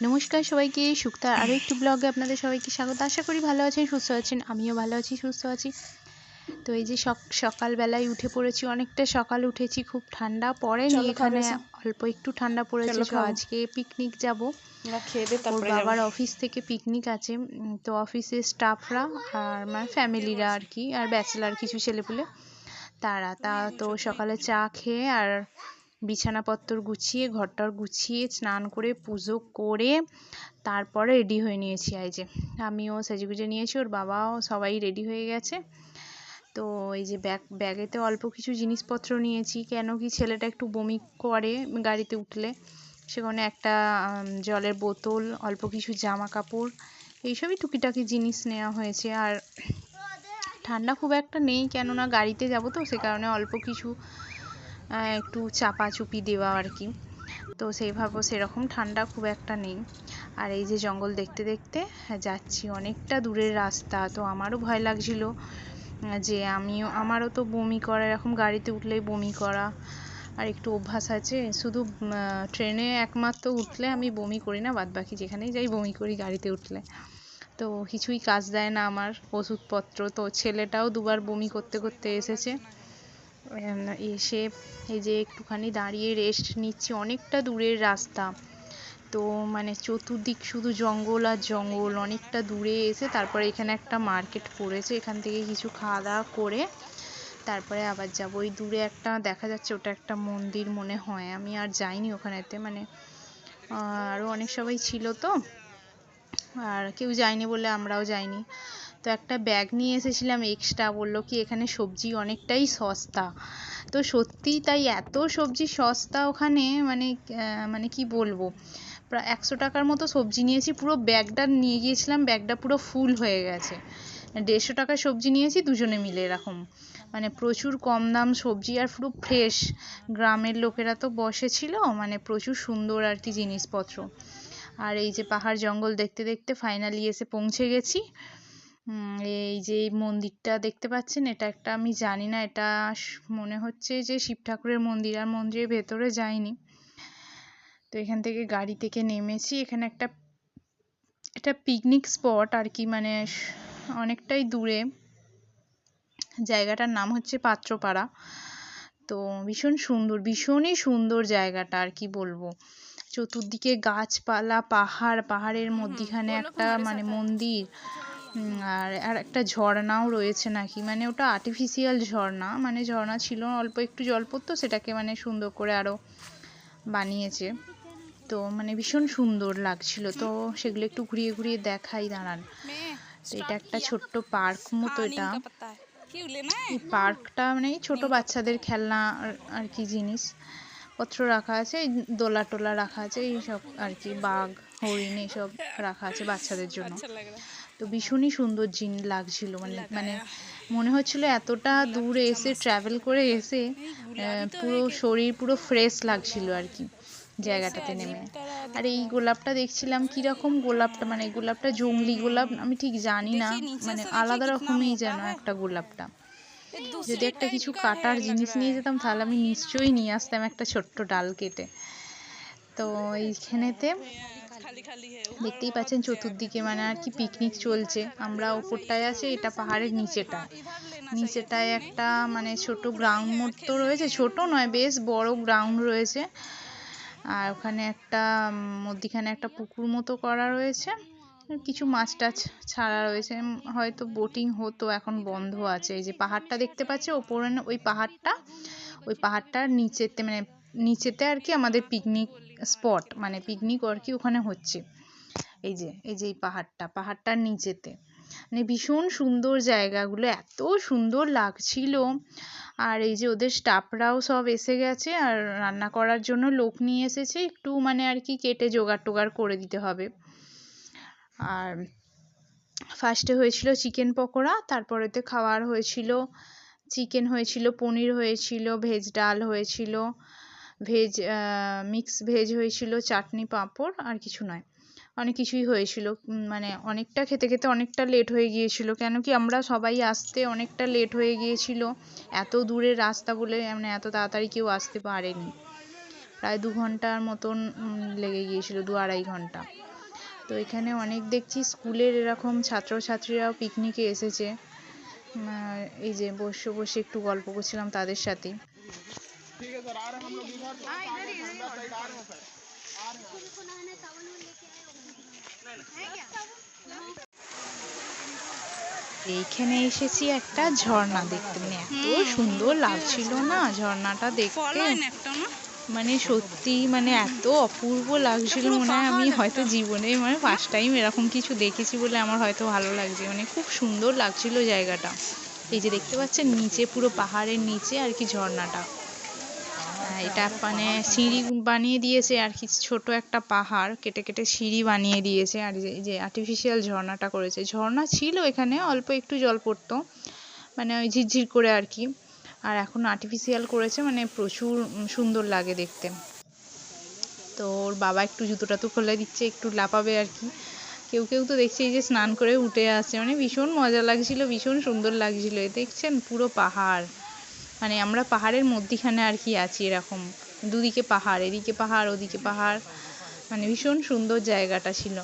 নমস্কার সবাইকে সুক্তার আরও একটি ব্লগে আপনাদের সবাইকে স্বাগত। আশা করি ভালো আছেন সুস্থ আছেন আমিও ভালো আছি সুস্থ আছি। তো এই যে সকালবেলায় উঠে পড়েছি অনেকটা সকাল উঠেছি খুব ঠান্ডা পড়েনি এখানে অল্প একটু ঠান্ডা পড়েছে তো আজকে পিকনিক যাব। ওর বাবার অফিস থেকে পিকনিক আছে তো অফিসের স্টাফরা আর মানে ফ্যামিলিরা আর কি আর ব্যাচেলার কিছু ছেলেপুলে। তারা তা তো সকালে চা খেয়ে আর বিছানাপত্র গুছিয়ে, ঘরটর গুছিয়ে স্নান করে, পুজো করে তারপরে রেডি হয়ে নিয়েছি এই যে। আমিও সেজেগুজে নিয়েছি, ওর বাবাও সবাই রেডি হয়ে গেছে। তো এই যে ব্যাগ, ব্যাগেতে অল্প কিছু জিনিসপত্র নিয়েছি, কেন কি ছেলেটা একটু বমি করে গাড়িতে উঠলে। সেখানে একটা জলের বোতল, অল্প কিছু জামা কাপড় এইসবই টুকিটাকি জিনিস নেওয়া হয়েছে। আর ঠান্ডা খুব একটা নেই, কেননা গাড়িতে যাব তো, সে কারণে অল্প কিছু একটু চাপাচুপি দেওয়া আর কি। তো সেইভাবে সেরকম, ঠান্ডা খুব একটা নেই। আর এই যে জঙ্গল দেখতে দেখতে যাচ্ছি অনেকটা দূরের রাস্তা। তো আমারও ভয় লাগছিল যে আমিও, আমারও তো বমি করা, এরকম গাড়িতে উঠলেই বমি করা। আর একটু অভ্যাস আছে, শুধু ট্রেনে একমাত্র উঠলে আমি বমি করি না বাদ বাকি যেখানেই যাই বমি করি গাড়িতে উঠলে। তো কিছুই কাজ দেয় না আমার ওষুধপত্র। তো ছেলেটাও দুবার বমি করতে করতে এসেছে। এসে এই যে একটুখানি দাঁড়িয়ে রেস্ট নিচ্ছি। অনেকটা দূরের রাস্তা। তো মানে চতুর্দিক শুধু জঙ্গল আর জঙ্গল। অনেকটা দূরে এসে তারপরে এখানে একটা মার্কেট পড়েছে। এখান থেকে কিছু খাওয়া দাওয়া করে তারপরে আবার যাব। ওই দূরে একটা দেখা যাচ্ছে ওটা একটা মন্দির মনে হয়। আমি আর যাইনি ওখানেতে। মানে আরও অনেক সবাই ছিল তো। আর কেউ যায়নি বলে আমরাও যাইনি। তো একটা ব্যাগ নিয়ে এসেছিলাম এক্সট্রা বলল কি এখানে সবজি অনেকটাই সস্তা। তো সত্যিই তাই এত সবজি সস্তা ওখানে মানে মানে কি বলব? প্রায় একশো টাকার মতো সবজি নিয়েছি, পুরো ব্যাগটা নিয়ে গিয়েছিলাম ব্যাগটা পুরো ফুল হয়ে গেছে। দেড়শো টাকার সবজি নিয়েছি, দুজনে মিলে এরকম। মানে প্রচুর কম দাম সবজি, আর পুরো ফ্রেশ গ্রামের লোকেরা তো বসেছিল মানে প্রচুর সুন্দর আর কি জিনিসপত্র। আর এই যে পাহাড় জঙ্গল দেখতে দেখতে ফাইনালি এসে পৌঁছে গেছি। এই যে এই মন্দিরটা দেখতে পাচ্ছেন এটা একটা আমি জানি না এটা মনে হচ্ছে যে শিব ঠাকুরের মন্দির আর মন্দিরের ভেতরে যাইনি। তো এখান থেকে গাড়ি থেকে নেমেছি এখানে একটা এটা পিকনিক স্পট আর কি মানে অনেকটাই দূরে। জায়গাটার নাম হচ্ছে পাত্রপাড়া। তো ভীষণ সুন্দর ভীষণই সুন্দর জায়গাটা আর কি বলব। চতুর্দিকে গাছপালা পাহাড় পাহাড়ের মধ্যিখানে একটা মানে মন্দির। আর আর একটা ঝর্ণাও রয়েছে নাকি? মানে ওটা আর্টিফিশিয়াল ঝর্ণা। মানে ঝর্ণা ছিল অল্প একটু জল পড়তো সেটাকে মানে সুন্দর করে আরও বানিয়েছে। তো মানে ভীষণ সুন্দর লাগছিল। তো সেগুলো একটু ঘুরিয়ে ঘুরিয়ে দেখাই দাঁড়ান। তো এটা একটা ছোট্ট পার্ক মতো এটা। পার্কটা মানে ছোট বাচ্চাদের খেলনা আর- কি জিনিস। পত্র রাখা আছে দোলা টোলা রাখা আছে এইসব আর কি বাঘ হরিণ এইসব রাখা আছে বাচ্চাদের জন্য। তো ভীষণই সুন্দর জিন লাগছিল মানে মানে মনে হচ্ছিল এতটা দূরে এসে ট্রাভেল করে এসে পুরো শরীর পুরো ফ্রেশ লাগছিল আর কি জায়গাটাতে নেমে। আর এই গোলাপটা দেখছিলাম কীরকম গোলাপটা মানে গোলাপটা জংলি গোলাপ আমি ঠিক জানি না মানে আলাদা রকমই যেন একটা গোলাপটা। যদি একটা কিছু কাটার জিনিস নিয়ে যেতাম তাহলে আমি নিশ্চয়ই নিয়ে আসতাম একটা ছোট্ট ডাল কেটে। তো এইখানেতে দেখতেই পাচ্ছেন চতুর্দিকে মানে আর কি পিকনিক চলছে। আমরা ওপরটায় আছি, এটা পাহাড়ের নিচেটা। নিচেটায় একটা মানে ছোট গ্রাউন্ড মতো রয়েছে, ছোট নয়, বেশ বড় গ্রাউন্ড রয়েছে। আর ওখানে একটা মধ্যিখানে একটা পুকুর মতো করা রয়েছে। কিছু মাছ টাছ ছাড়া রয়েছে। হয়তো বোটিং হতো, এখন বন্ধ আছে। এই যে পাহাড়টা দেখতে পাচ্ছে, ওপরে ওই পাহাড়টা, ওই পাহাড়টার নিচেতে মানে নিচেতে আর কি আমাদের পিকনিক স্পট মানে পিকনিক আর কি ওখানে হচ্ছে। এই যে এই যে এই পাহাড়টা, পাহাড়টার নিচেতে। মানে ভীষণ সুন্দর জায়গাগুলো, এত সুন্দর লাগছিল। আর এই যে ওদের স্টাফরাও সব এসে গেছে আর রান্না করার জন্য লোক নিয়ে এসেছে, একটু মানে আর কি কেটে জোগাড় টোগাড় করে দিতে হবে। আর ফার্স্টে হয়েছিল চিকেন পকোড়া, তারপরেতে খাওয়ার হয়েছিল চিকেন হয়েছিল, পনির হয়েছিল ভেজ ডাল হয়েছিল। ভেজ মিক্স ভেজ হয়েছিল, চাটনি, পাঁপড় আর কিছু নয়। অনেক কিছুই হয়েছিল। মানে অনেকটা খেতে খেতে অনেকটা লেট হয়ে গিয়েছিল। কেন কি আমরা সবাই আসতে অনেকটা লেট হয়ে গিয়েছিল। এত দূরের রাস্তা বলে মানে এত তাড়াতাড়ি কেউ আসতে পারেনি। প্রায় দু ঘণ্টার মতন লেগে গিয়েছিল, দু আড়াই ঘণ্টা। তো এখানে অনেক দেখছি স্কুলের এরকম ছাত্রছাত্রীরাও পিকনিকে এসেছে। এই যে বসে বসে একটু গল্প করছিলাম তাদের সাথে। এইখানে এসেছি একটা ঝর্ণা দেখতে। মানে এত সুন্দর লাগছিল না ঝর্ণাটা দেখতে। মানে সত্যি মানে এত অপূর্ব লাগছিল। মনে হয় আমি হয়তো জীবনে মানে ফার্স্ট টাইম এরকম কিছু দেখেছি বলে আমার হয়তো ভালো লাগছে। মানে খুব সুন্দর লাগছিল জায়গাটা। এই যে দেখতে পাচ্ছেন নিচে পুরো পাহাড়ের নিচে আর কি ঝর্ণাটা। এটা মানে সিঁড়ি বানিয়ে দিয়েছে আর কি, ছোট একটা পাহাড়, কেটে কেটে সিঁড়ি বানিয়ে দিয়েছে আর এই যে আর্টিফিশিয়াল ঝর্ণাটা করেছে। ঝর্ণা ছিল এখানে, অল্প একটু জল পড়তো মানে ওই ঝিরঝির করে আর কি। আর এখন আর্টিফিশিয়াল করেছে মানে প্রচুর সুন্দর লাগে দেখতে। তো ওর বাবা একটু জুতোটা তো খুলে দিচ্ছে, একটু লাফাবে আর কি। কেউ কেউ তো দেখছি এই যে স্নান করে উঠে আসছে মানে ভীষণ মজা লাগছিল, ভীষণ সুন্দর লাগছিল। দেখছেন পুরো পাহাড়। মানে আমরা পাহাড়ের মধ্যিখানে আর কি আছি এরকম। দুদিকে পাহাড়, এদিকে পাহাড়, ওদিকে পাহাড়। মানে ভীষণ সুন্দর জায়গাটা ছিল।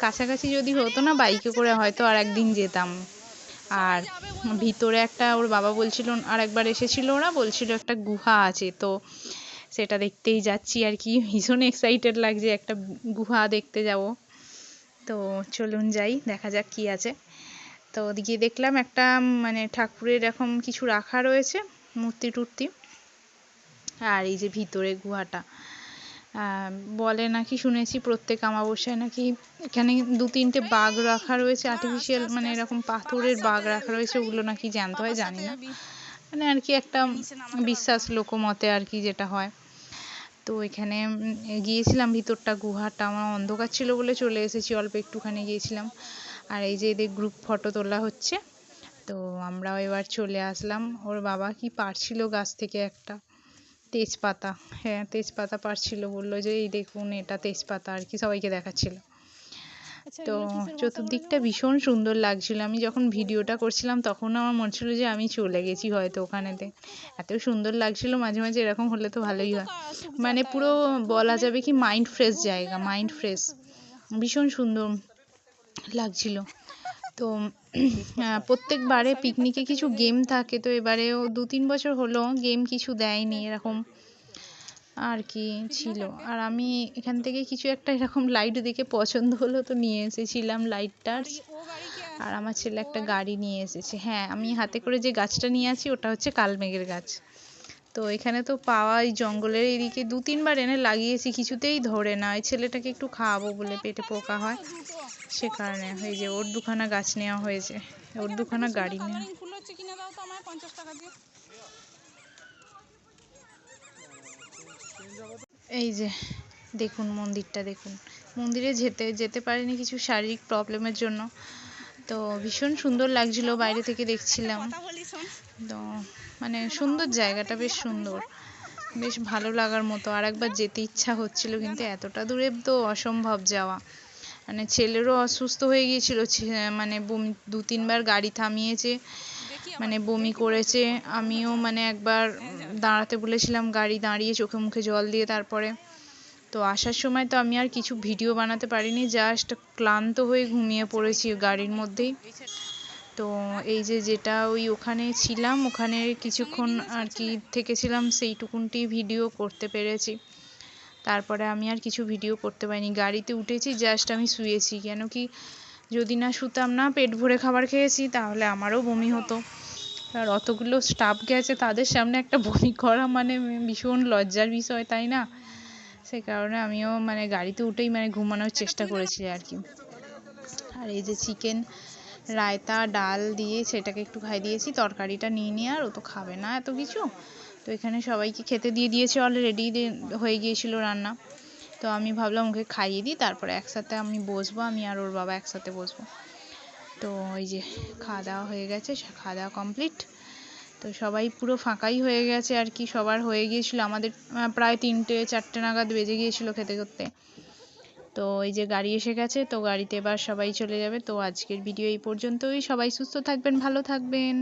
কাছাকাছি যদি হতো না বাইকে করে হয়তো আর একদিন যেতাম। আর ভিতরে একটা ওর বাবা বলছিল আর একবার এসেছিল ওরা, বলছিল একটা গুহা আছে। তো সেটা দেখতেই যাচ্ছি আর কি। ভীষণ এক্সাইটেড লাগছে একটা গুহা দেখতে যাব। তো চলুন যাই, দেখা যাক কি আছে। তো ওদিকে দেখলাম একটা মানে ঠাকুরের এরকম কিছু রাখা রয়েছে। মূর্তি টুর্তি আর এই যে ভিতরে গুহাটা। বলে নাকি শুনেছি প্রত্যেক অমাবস্যায় নাকি এখানে দু তিনটে বাঘ রাখা রয়েছে আর্টিফিশিয়াল মানে এরকম পাথরের বাঘ রাখা রয়েছে, ওগুলো নাকি জানতে হয়, জানি না। মানে আর কি একটা বিশ্বাস লোকমতে আর কি যেটা হয়। তো এখানে গিয়েছিলাম, ভিতরটা গুহাটা আমার অন্ধকার ছিল বলে চলে এসেছি, অল্প একটুখানি গিয়েছিলাম। আর এই যে এদের গ্রুপ ফটো তোলা হচ্ছে। তো আমরাও এবার চলে আসলাম। ওর বাবা কি পারছিল গাছ থেকে একটা? তেজপাতা। হ্যাঁ তেজপাতা পারছিল। বলল যে এই দেখুন এটা তেজপাতা। আর কি সবাইকে দেখাচ্ছিল। তো চতুর্দিকটা ভীষণ সুন্দর লাগছিল। আমি যখন ভিডিওটা করছিলাম তখন আমার মনে ছিল যে আমি চলে গেছি হয়তো ওখানেতে। এত সুন্দর লাগছিল মাঝে মাঝে এরকম হলে তো ভালোই হয়। মানে পুরো বলা যাবে কি মাইন্ড ফ্রেশ জায়গা মাইন্ড ফ্রেশ ভীষণ সুন্দর লাগছিল। তো প্রত্যেকবারে পিকনিকে কিছু গেম থাকে, তো এবারেও দু তিন বছর হলো গেম কিছু দেয়নি এরকম আর কি ছিল। আর আমি এখান থেকে কিছু একটা এরকম লাইট দেখে পছন্দ হলো তো নিয়ে এসেছিলাম লাইটটা আর আমার ছেলে একটা গাড়ি নিয়ে এসেছে। হ্যাঁ আমি হাতে করে যে গাছটা নিয়ে আছি, ওটা হচ্ছে কালমেঘের গাছ। তো এখানে তো পাওয়া এই জঙ্গলের এদিকে দু তিনবার এনে লাগিয়েছি, কিছুতেই ধরে না। এই ছেলেটাকে একটু খাওয়াবো বলে পেটে পোকা হয়। সে কারণে এই যে ওর দুখানা গাছ নেওয়া হয়েছে। ওর দুখানা গাড়ি নেওয়া। এই যে, দেখুন মন্দিরটা, দেখুন। মন্দিরে যেতে যেতে পারিনি কিছু শারীরিক প্রবলেমের জন্য। তো ভীষণ সুন্দর লাগছিল, বাইরে থেকে দেখছিলাম। তো মানে সুন্দর জায়গাটা, বেশ সুন্দর। বেশ ভালো লাগার মতো। আর একবার যেতে ইচ্ছা হচ্ছিল, কিন্তু এতটা দূরে তো অসম্ভব যাওয়া। মানে ছেলেরও অসুস্থ হয়ে গিয়েছিল মানে বমি, দু তিনবার গাড়ি থামিয়েছে মানে বমি করেছে। আমিও মানে একবার দাঁড়াতে বলেছিলাম, গাড়ি দাঁড়িয়ে চোখে মুখে জল দিয়ে তারপরে। তো আসার সময় তো আমি আর কিছু ভিডিও বানাতে পারিনি, জাস্ট ক্লান্ত হয়ে ঘুমিয়ে পড়েছি গাড়ির মধ্যেই। তো এই যে যেটা ওই ওখানে ছিলাম, ওখানে কিছুক্ষণ আর কি থেকেছিলাম, সেইটুকুনটি ভিডিও করতে পেরেছি। তারপরে আমি আর কিছু ভিডিও করতে পারিনি। গাড়িতে উঠেছি জাস্ট আমি শুয়েছি। কেন কি যদি না শুতাম, না পেট ভরে খাবার খেয়েছি, তাহলে আমারও বমি হতো। আর অতগুলো স্টাফ গেছে, তাদের সামনে একটা বমি করা মানে ভীষণ লজ্জার বিষয়, তাই না? সে কারণে আমিও মানে গাড়িতে উঠেই মানে ঘুমানোর চেষ্টা করেছি আর কি। আর এই যে চিকেন রায়তা, ডাল দিয়ে সেটাকে একটু খাই দিয়েছি। তরকারিটা নিয়ে নিয়ে আর ও তো খাবে না এত কিছু। তো এখানে সবাইকে খেতে দিয়ে দিয়েছে অলরেডি হয়ে গিয়েছিল রান্না। তো আমি ভাবলাম ওকে খাইয়ে দিই, তারপরে একসাথে আমি বসবো, আমি আর ওর বাবা একসাথে বসবো। তো ওই যে খাওয়া দাওয়া হয়ে গেছে খাওয়া দাওয়া কমপ্লিট তো সবাই পুরো ফাঁকাই হয়ে গেছে আর কি, সবার হয়ে গিয়েছিল। আমাদের প্রায় তিনটে, চারটে নাগাদ বেজে গিয়েছিল খেতে করতে। তো এই যে গাড়ি এসে গেছে, তো গাড়িতে এবার সবাই চলে যাবে। তো আজকের ভিডিও এই পর্যন্তই। সবাই সুস্থ থাকবেন, ভালো থাকবেন।